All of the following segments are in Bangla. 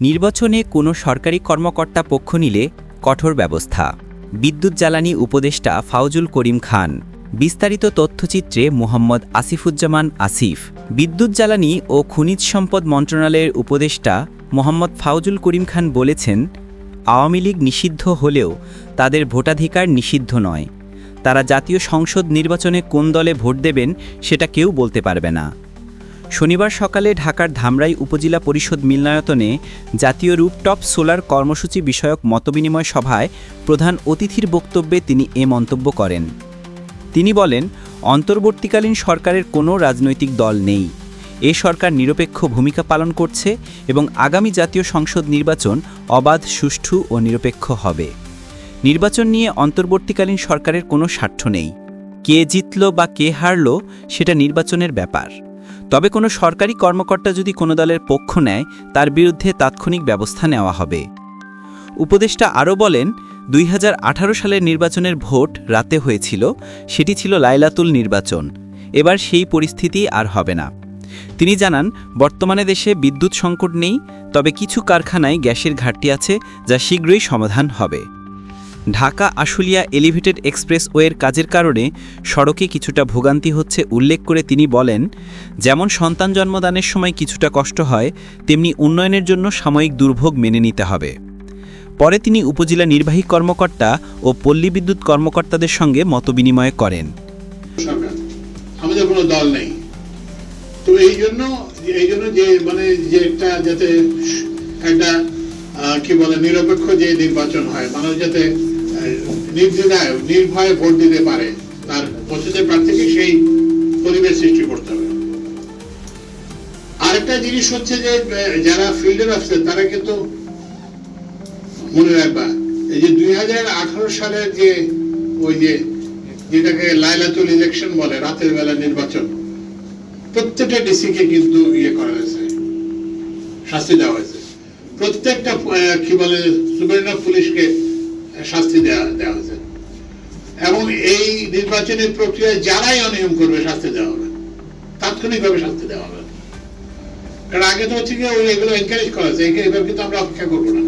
নির্বাচনে কোনো সরকারি কর্মকর্তা পক্ষ নিলে কঠোর ব্যবস্থা। বিদ্যুৎ জ্বালানি উপদেষ্টা ফাউজুল করিম খান। বিস্তারিত তথ্যচিত্রে মোহাম্মদ আসিফুজ্জামান আসিফ। বিদ্যুৎ জ্বালানি ও খনিজ সম্পদ মন্ত্রণালয়ের উপদেষ্টা মোহাম্মদ ফাউজুল করিম খান বলেছেন, আওয়ামী লীগ নিষিদ্ধ হলেও তাদের ভোটাধিকার নিষিদ্ধ নয়। তারা জাতীয় সংসদ নির্বাচনে কোন দলে ভোট দেবেন সেটা কেউ বলতে পারবে না। শনিবার সকালে ঢাকার ধামরাই উপজেলা পরিষদ মিলনায়তনে জাতীয় রূপটপ সোলার কর্মসূচি বিষয়ক মতবিনিময় সভায় প্রধান অতিথির বক্তব্যে তিনি এ মন্তব্য করেন। তিনি বলেন, অন্তর্বর্তীকালীন সরকারের কোনো রাজনৈতিক দল নেই। এ সরকার নিরপেক্ষ ভূমিকা পালন করছে এবং আগামী জাতীয় সংসদ নির্বাচন অবাধ, সুষ্ঠু ও নিরপেক্ষ হবে। নির্বাচন নিয়ে অন্তর্বর্তীকালীন সরকারের কোনো স্বার্থ নেই। কে জিতল বা কে হারল সেটা নির্বাচনের ব্যাপার। তবে কোনো সরকারি কর্মকর্তা যদি কোনো দলের পক্ষ নেয়, তার বিরুদ্ধে তাৎক্ষণিক ব্যবস্থা নেওয়া হবে। উপদেষ্টা আরও বলেন, দুই হাজার আঠারো সালের নির্বাচনের ভোট রাতে হয়েছিল, সেটি ছিল লাইলাতুল নির্বাচন। এবার সেই পরিস্থিতি আর হবে না। তিনি জানান, বর্তমানে দেশে বিদ্যুৎ সংকট নেই, তবে কিছু কারখানায় গ্যাসের ঘাটতি আছে, যা শীঘ্রই সমাধান হবে। ঢাকা আশুলিয়া এলিভেটেড এক্সপ্রেসওয়ের কাজের কারণে সড়কে কিছুটা ভোগান্তি হচ্ছে উল্লেখ করে তিনি বলেন, যেমন সন্তান জন্মদানের সময় কিছুটা কষ্ট হয়, তেমনি উন্নয়নের জন্য সাময়িক দুর্ভোগ মেনে নিতে হবে। পরে তিনি উপজেলা নির্বাহী কর্মকর্তা ও পল্লী বিদ্যুৎ কর্মকর্তাদের সঙ্গে মতবিনিময় করেন। মানে একটা কি বলে, নিরপেক্ষ যে নির্বাচন হয়, মানুষ যাতে নির্দ্বিধায় নির্ভয়ে ভোট দিতে পারে। তার পছন্দের প্রার্থীকে সেই পরিবেশ সৃষ্টি করতে হবে। আরেকটা জিনিস হচ্ছে যে যারা ফিল্ডের অফিসার তারা কিন্তু মনে রাখবা, এই যে দুই সালের যে ওই যে যেটাকে লাইলাতুল ইলেকশন বলে, রাতের বেলা নির্বাচন, প্রত্যেকটা ডিসিকে কিন্তু ইয়ে করা হয়েছে, শাস্তি দেওয়া হয়েছে। প্রত্যেকটা কি বলে সুবেরিনা পুলিশকে শাস্তি দেওয়া দেওয়া হয়েছে। এবং এই নির্বাচনের প্রক্রিয়ায় যারাই অনিয়ম করবে, শাস্তি দেওয়া হবে। তাৎক্ষণিকভাবে শাস্তি দেওয়া হবে। কারণ আগে তো হচ্ছে কি ওই এগুলো এনকারেজ করা হয়েছে এবার কিন্তু আমরা অপেক্ষা করব না।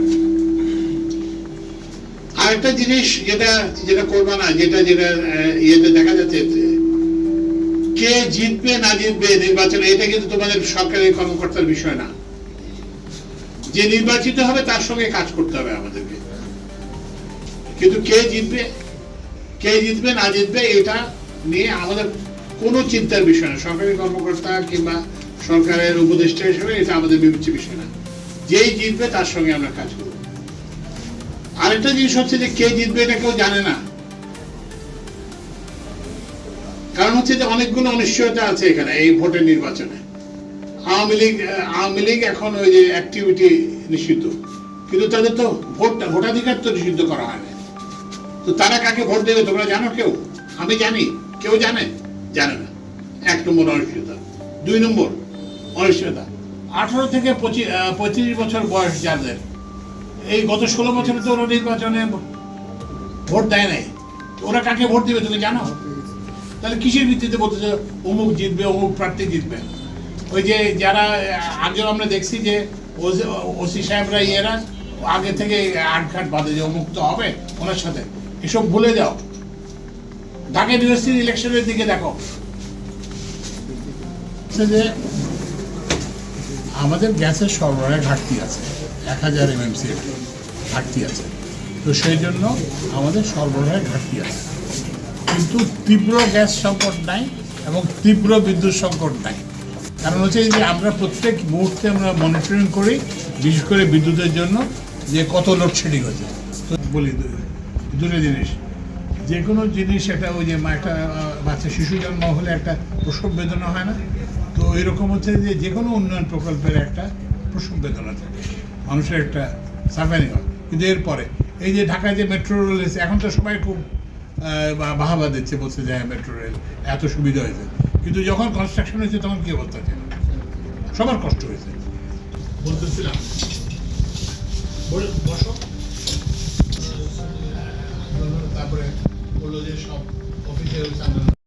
আরেকটা জিনিস যেটা যেটা করবা না, যেটা যেটা ইয়েতে দেখা যাচ্ছে কে জিতবে, না জিতবে নির্বাচনে, এটা কিন্তু তোমাদের সরকারি কর্মকর্তার বিষয় না। যে নির্বাচিত হবে, তার সঙ্গে কাজ করতে হবে আমাদেরকে। কিন্তু কে জিতবে? কে জিতবে, না জিতবে, এটা নিয়ে আমাদের কোনো চিন্তার বিষয় না। সরকারি কর্মকর্তা কিংবা সরকারের উপদেষ্টা হিসেবে এটা আমাদের বিবেচ্য বিষয় না। যেই জিতবে, তার সঙ্গে আমরা কাজ করব। আরেকটা জিনিস হচ্ছে যে, কে জিতবে এটা কেউ জানে না। কারণ হচ্ছে যে, অনেকগুলো অনিশ্চয়তা আছে এখানে, এই ভোটের নির্বাচনে। আওয়ামী লীগ আওয়ামী লীগ এখন ওই যে অ্যাক্টিভিটি নিষিদ্ধ। কিন্তু তাদের তো ভোট, ভোটাধিকার তো নিষিদ্ধ করা হয় না তো তারা কাকে ভোট দেবে, তোমরা জানো কেউ? আমি জানি। কেউ জানে? জানে না। এক নম্বর অনিশ্চয়তা। দুই নম্বর অনিশ্চয়তা। আঠারো থেকে পঁচিশ পঁয়ত্রিশ বছর বয়স যাদের। এই গত ষোলো বছরে তো ওরা নির্বাচনে ভোট দেয় নাই। ওরা কাকে ভোট দেবে তুমি জানো? তাহলে কিসের ভিত্তিতে বলতেছে অমুক জিতবে, অমুক প্রার্থী জিতবে। ওই যে যারা আগেও আমরা দেখছি যে ওসি সাহেবরা ইয়েরা, আগে থেকে আটঘাট বাঁধে যে অমুক তো হবে ওনার সাথে। এসব ভুলে যাও। ঢাকা ইউনিভার্সিটি ইলেকশনের দিকে দেখো। যে আমাদের গ্যাসের সরবরাহে ঘাটতি আছে। এক হাজার এমএমসি ঘাটতি আছে। তো সেই জন্য আমাদের সরবরাহে ঘাটতি আছে। কিন্তু তীব্র গ্যাস সংকট নাই এবং তীব্র বিদ্যুৎ সংকট নাই। কারণ হচ্ছে যে আমরা প্রত্যেক মুহূর্তে আমরা মনিটরিং করি, বিশেষ করে বিদ্যুতের জন্য যে কত লোডশেডিং হচ্ছে। তো বলি দু- দুটো জিনিস। যে কোনো জিনিস একটা ওই যে একটা বাচ্চা শিশু জন্ম হলে একটা প্রসব বেদনা হয় না? তো এরকম হচ্ছে যে যে কোনো উন্নয়ন প্রকল্পের একটা প্রসব বেদনা থাকে। মানুষের একটা সাফারিং হয়। কিন্তু এরপরে, এই যে ঢাকায় যে মেট্রো রেল এসে এখন তো সবাই খুব বাহাবা দিচ্ছে, বলছে যে হ্যাঁ মেট্রো রেল এত সুবিধা হয়েছে। কিন্তু যখন কনস্ট্রাকশন হয়েছে, তখন কী অবস্থা ছিল? সবার কষ্ট হয়েছে। বলতেছিলাম। বল- বসো। তারপরে বলল যে সব অফিসে